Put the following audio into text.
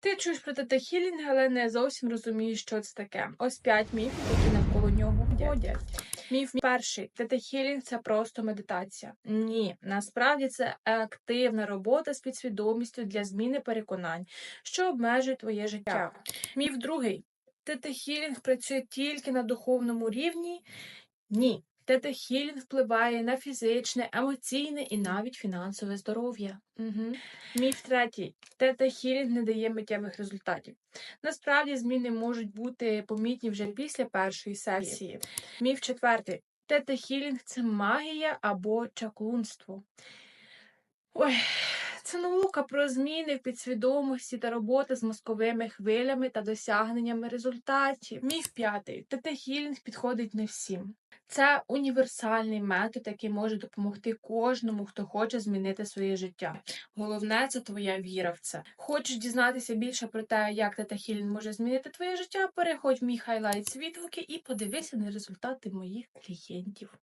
Ти чуєш про тета-хілінг, але не зовсім розумієш, що це таке. Ось п'ять міфів, які навколо нього ходять. Міф перший тета-хілінг – це просто медитація. Ні, насправді це активна робота з підсвідомістю для зміни переконань, що обмежує твоє життя. Міф другий тета-хілінг працює тільки на духовному рівні. Ні. Тета-хілінг впливає на фізичне, емоційне і навіть фінансове здоров'я. Угу. Міф третій. Тета-хілінг не дає миттєвих результатів. Насправді зміни можуть бути помітні вже після першої сесії. Міф четвертий. Тета-хілінг – це магія або чаклунство. Ой, це наука про зміни в підсвідомості та робота з мозковими хвилями та досягненнями результатів. Міф п'ятий. Тета-хілінг підходить не всім. Це універсальний метод, який може допомогти кожному, хто хоче змінити своє життя. Головне це твоя віра в це. Хочеш дізнатися більше про те, як тета-хілінг може змінити твоє життя? Переходь в мій хайлайт відгуки і подивися на результати моїх клієнтів.